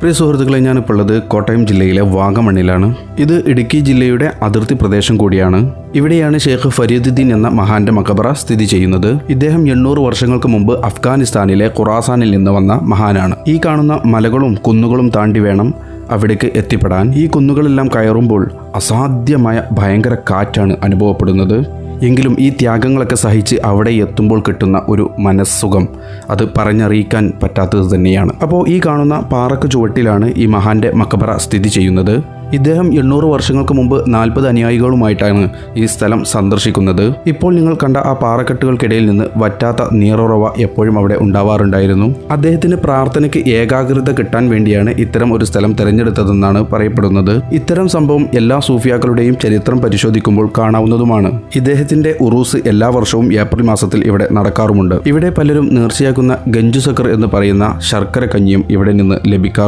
പ്രിയ സുഹൃത്തുക്കളെ ഞാനിപ്പോൾ ഉള്ളത് കോട്ടയം ജില്ലയിലെ വാഗമണ്ണിലാണ്. ഇത് ഇടുക്കി ജില്ലയുടെ അതിർത്തി പ്രദേശം കൂടിയാണ്. ഇവിടെയാണ് ഷെയ്ഖ് ഫരീദുദ്ദീൻ എന്ന മഹാന്റെ മക്കബറ സ്ഥിതി ചെയ്യുന്നത്. ഇദ്ദേഹം എണ്ണൂറ് വർഷങ്ങൾക്ക് മുമ്പ് അഫ്ഗാനിസ്ഥാനിലെ ഖുറാസാനിൽ നിന്ന് വന്ന മഹാനാണ്. ഈ കാണുന്ന മലകളും കുന്നുകളും താണ്ടി വേണം അവിടേക്ക് എത്തിപ്പെടാൻ. ഈ കുന്നുകളെല്ലാം കയറുമ്പോൾ അസാധ്യമായ ഭയങ്കര കാറ്റാണ് അനുഭവപ്പെടുന്നത്. എങ്കിലും ഈ ത്യാഗങ്ങളൊക്കെ സഹിച്ച് അവിടെ എത്തുമ്പോൾ കിട്ടുന്ന ഒരു മനസ്സുഖം. അത് പറഞ്ഞറിയിക്കാൻ പറ്റാത്തത് തന്നെയാണ്. അപ്പോൾ ഈ കാണുന്ന പാറക്ക് ചുവട്ടിലാണ് ഈ മഹാന്റെ മക്കബറ സ്ഥിതി ചെയ്യുന്നത്. ഇദ്ദേഹം എണ്ണൂറ് വർഷങ്ങൾക്ക് മുമ്പ് നാൽപ്പത് അനുയായികളുമായിട്ടാണ് ഈ സ്ഥലം സന്ദർശിക്കുന്നത്. ഇപ്പോൾ നിങ്ങൾ കണ്ട ആ പാറക്കെട്ടുകൾക്കിടയിൽ നിന്ന് വറ്റാത്ത നീറുറവ എപ്പോഴും അവിടെ ഉണ്ടാവാറുണ്ടായിരുന്നു. അദ്ദേഹത്തിന് പ്രാർത്ഥനയ്ക്ക് ഏകാഗ്രത കിട്ടാൻ വേണ്ടിയാണ് ഇത്തരം ഒരു സ്ഥലം തിരഞ്ഞെടുത്തതെന്നാണ് പറയപ്പെടുന്നത്. ഇത്തരം സംഭവം എല്ലാ സൂഫിയാക്കളുടെയും ചരിത്രം പരിശോധിക്കുമ്പോൾ കാണാവുന്നതുമാണ്. ഇദ്ദേഹത്തിന്റെ ഉറൂസ് എല്ലാ വർഷവും ഏപ്രിൽ മാസത്തിൽ ഇവിടെ നടക്കാറുമുണ്ട്. ഇവിടെ പലരും നേർച്ചയാക്കുന്ന ഗഞ്ചു സക്കർ എന്ന് പറയുന്ന ശർക്കര കഞ്ഞിയും ഇവിടെ നിന്ന് ലഭിക്കാറുണ്ട്